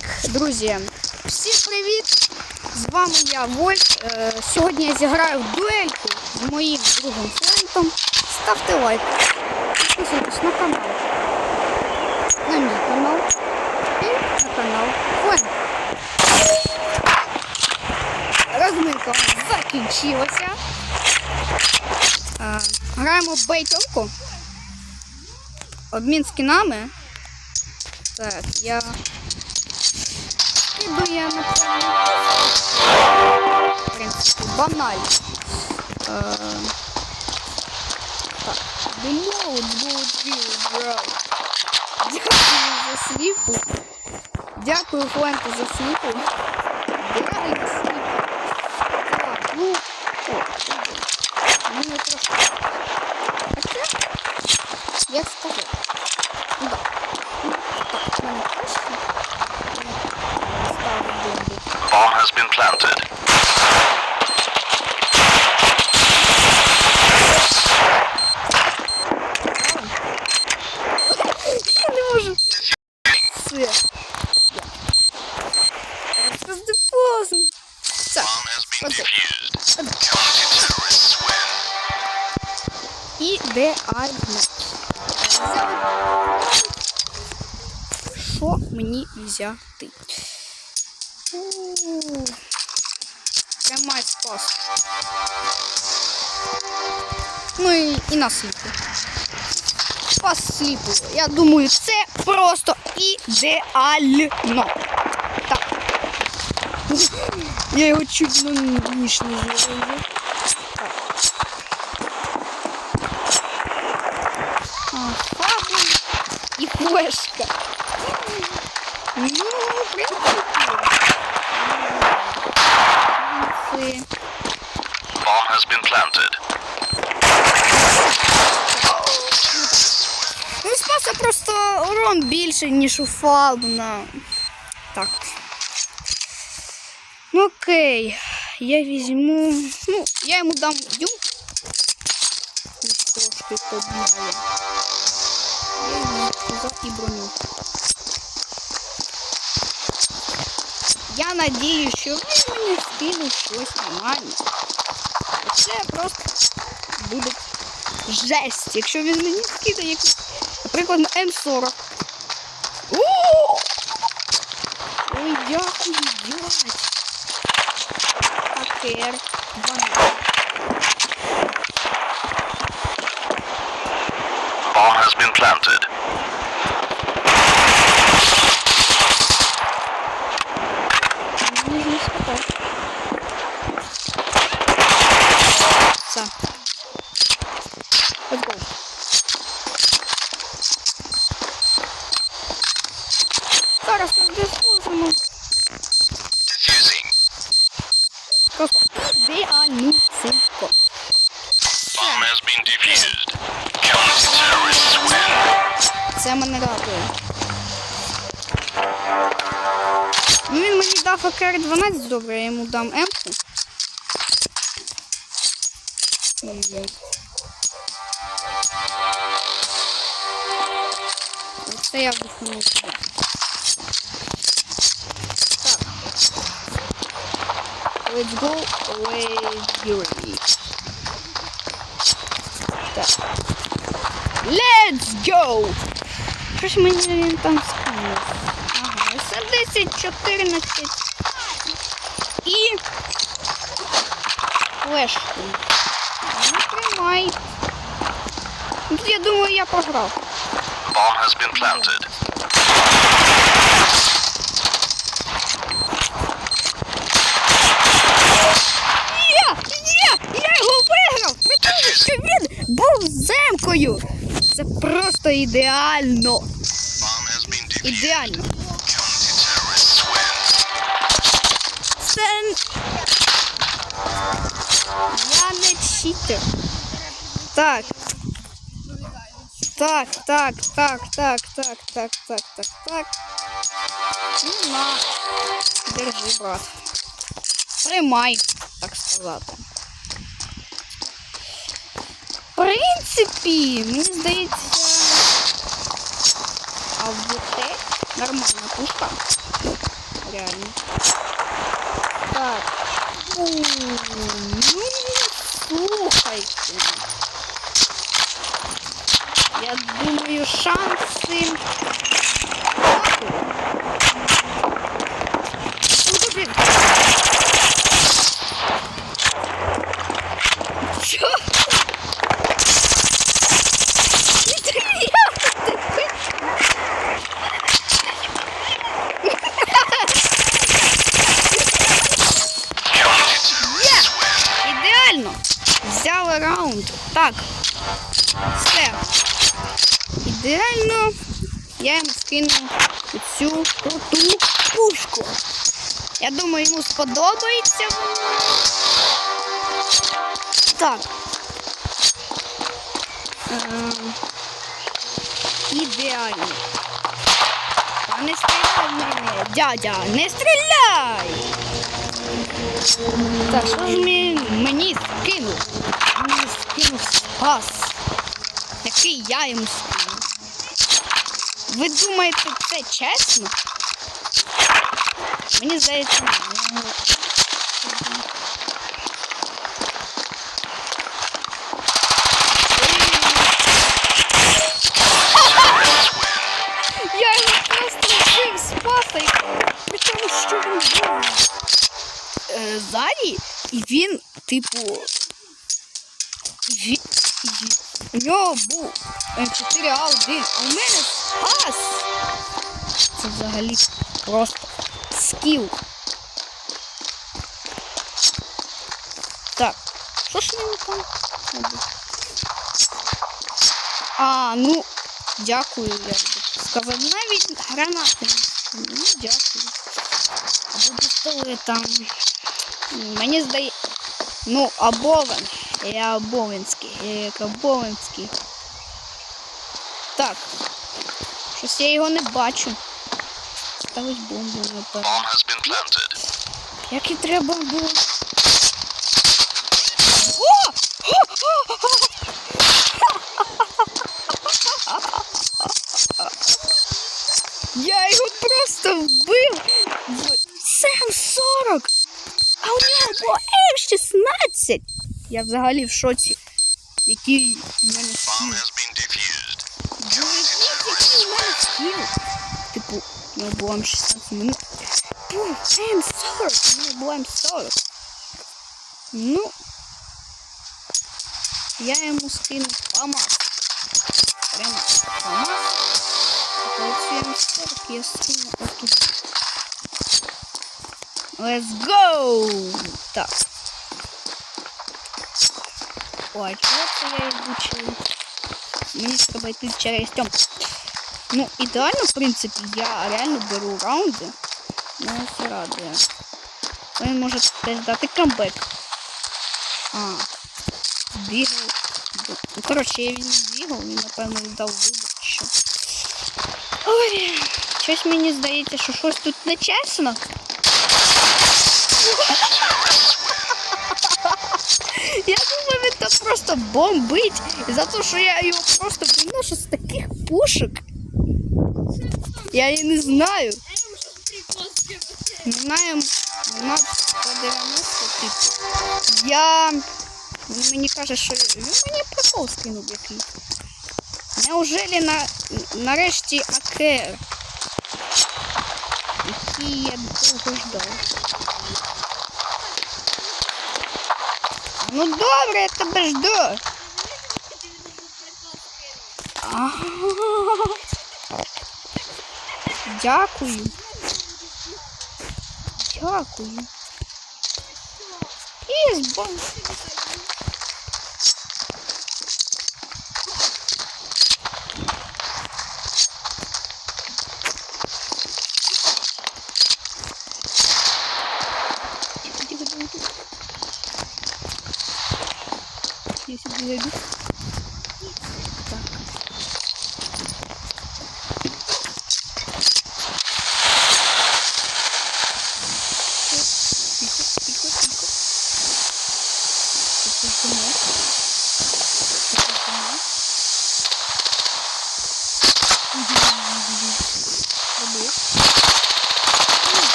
Так, друзі, всім привіт! З вами я, Вольт. Е, Сьогодні я зіграю в дуельку з моїм другом Флентом. Ставте лайк. Підписуйтесь на канал. На мій канал. І на канал Флент. Розминка закінчилася. Е, Граємо в бейтонку. Обмін скінами. Так, я. Іду я напевно. В принципі, банально. Е, так, буде брат. Дякую за сліпу. Дякую, Фленку, за сліпу. Реально сліпу. Так, ну. О, мені трошки. Хоча, як сказати. Ну, так, planted. Я не можу. Все. Роздепозим. Так. Ідеально. Що мені взяти? У, Тримай спас. Ну і, і на сліпу. Спас сліпу. Я думаю, це просто ідеально. Так. Я його чуть на ніж не зробив. І флешка. Ну, в принципі. Це... Bomb has been planted. Ну, у спаса просто урон більший, ніж у Фалбна. Так. Ну окей. Я візьму. Ну, я йому дам. Ну, Трошки побігає. Я йому сказав і броню. Я надію, що він мені скине щось нормальне. Це просто буде жесть, якщо він мені скидає якусь, наприклад, на М40. О! Ой, дякую, дядь. Акер. 12. VINICKOM has been defused. Counter terrorists Veaniceko. Це мене радує. Ну Він мені дав АКР-12, добре, я йому дам М-ку. Це я вдихнув сюди. Let's go away, Так. Let's go! Що ж мені він там скинув? Ага, це 10, 14. І флешку. Ну, тримай. Ну, Я думаю, я програв. Bomb has been planted. ідеально! Bomb has been defused. Ідеально! Counter-terrorists win. Це... Я не читер. Так. Так, так, так, так, так, так, так, так, так. Ну, на. Держи, брат. Тримай, так сказати. В принципі, мені здається. А вот это нормальная пушка. Реально. Так. У -у -у. Ну. ну, ну Я думаю, шансы... Все. Ідеально я йому скину цю круту пушку. Я думаю, йому сподобається. Так. Ем, ідеально. А не стріляй в мене, дядя, не стріляй! Та що ж мені скинув? Мені скинув спас ще я їм скину. Ви думаєте, це чесно? Мені здається, не. Я його просто жив спати, при тому, що він був е, і він, типу, він... Йобу! М4 А1, у мене ас! Це взагалі просто скіл. Так, що ж він там? А, ну, дякую, я сказав. Навіть гранати. Ну, дякую. Або пістолетом. Мені здається. Ну, або вони. Я обов'язкий, я обов'язкий. Так. Щось я його не бачу. Ставить бомбу напевно. Як і треба було. О! Я його просто вбив в см 40 а у нього було М16. Ем я взагалі в шоці, який в мене скіл. Дивіться, мене скіл. Типу, ми була 16 минут. Boom, I'm sorry. Ми була 40. Ну, я йому скину фамас. Прямо фамас. Получаем 40, я скину отут. Let's go! Так. Ой, чего я изучил? Мне с тобой ты через тем. Ну, идеально, в принципе, я реально беру раунды. Но все радує. Ну, він може теж дати камбек. А, бігав. Ну, коротше, я він бігав, він, напевно, дал вибух еще. Ой, щось мені здається, что щось тут нечесно. это просто бомбить. За то, что я его просто приношу с таких пушек. Я и не знаю. Знаем на 190 тип. Я... мне кажется что він мені прикол скинув якийсь. Неужели на... нарешті АКР? Який я довго ждав. Ну добре, я тебе жду. Дякую. Дякую. І збом.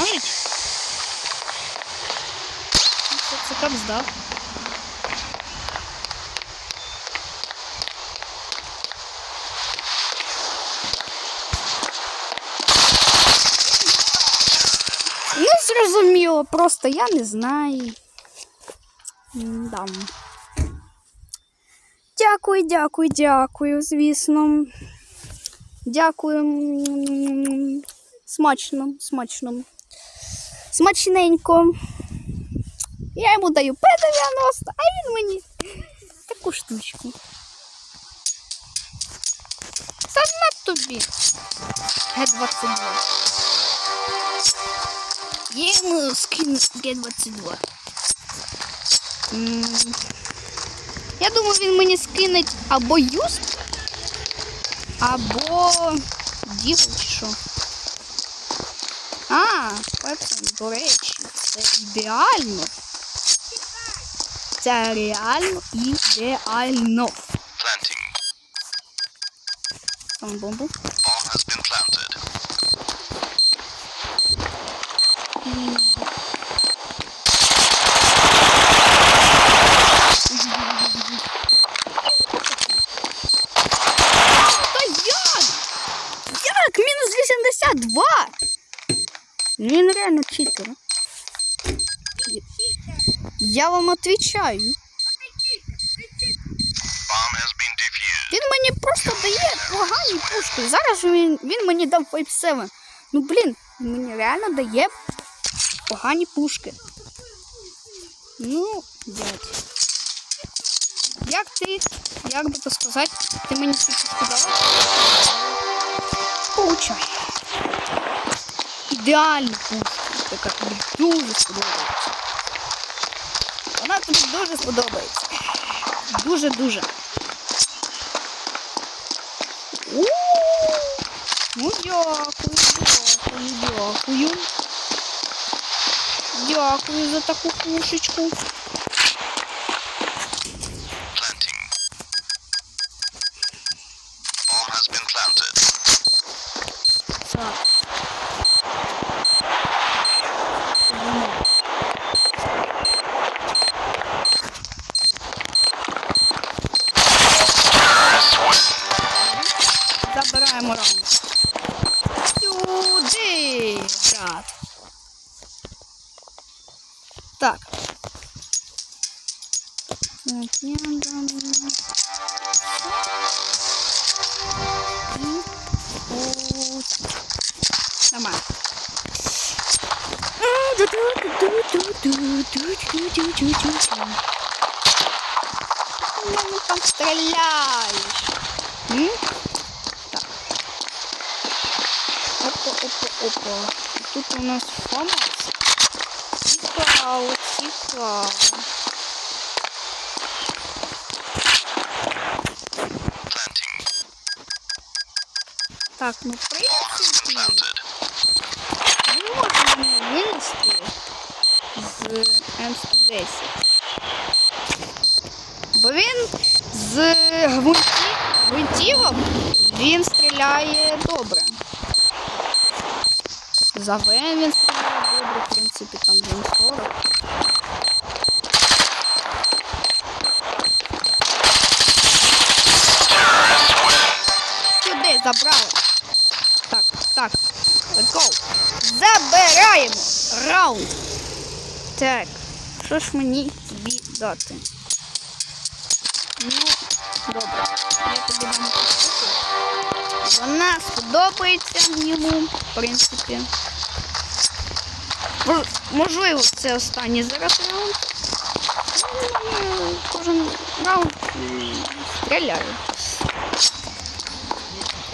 Це, це кап здав. Ну, зрозуміло, просто я не знаю. Да. Дякую, дякую, дякую, звісно. Дякую. Смачно, смачно. Смачненько. Я йому даю П90, а він мені таку штучку. Та на тобі. Г22. Я йому скину Г22. Я думаю, він мені скине або юст, або що. А, пацан, до речі, це ідеально. Це реально ідеально. Planting. Там бомбу. Bomb has been planted. Та як? Як? Мінус 82? Він реально читер. Я вам defused. Він мені просто дає погані пушки. Зараз він, він мені дав Vibe 7. Ну блін, він мені реально дає погані пушки. Ну, дядь. Як ти, як би то сказати, ти мені тільки сказала? Получай. Ідеальна пушка, яка тобі дуже сподобається. Вона тобі дуже сподобається. Дуже-дуже. Ну, дякую, дякую, дякую. Дякую за таку пушечку. Забираємо раунд. Сюди, брат. Так. Так, я дам. І от. Нормально. Ти мене там стріляєш. М? Так. Опа, опа. Тут у нас фамас. Цікаво, цікаво. Так, ну в принципі, можемо винести з М110. Бо він з гвинті... гвинтівок він стріляє добре. За ВН він в принципі, там він 40. Terrorists win. Сюди забрали. Так, так. Let's go. Забираємо раунд. Так. Що ж мені тобі дати? Ну, добре. Я тобі дам таку. Вона сподобається йому, в принципі. Можливо, це останній зараз раунд. Ну, Кожен раунд стріляю.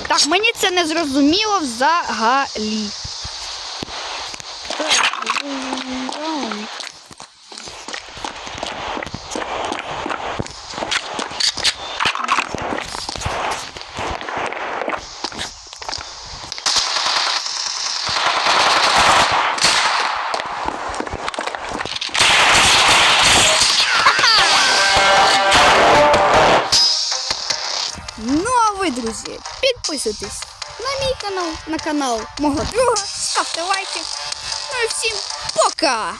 Так, мені це не зрозуміло взагалі. Канал мого друга, ставте лайки. Ну і всім пока!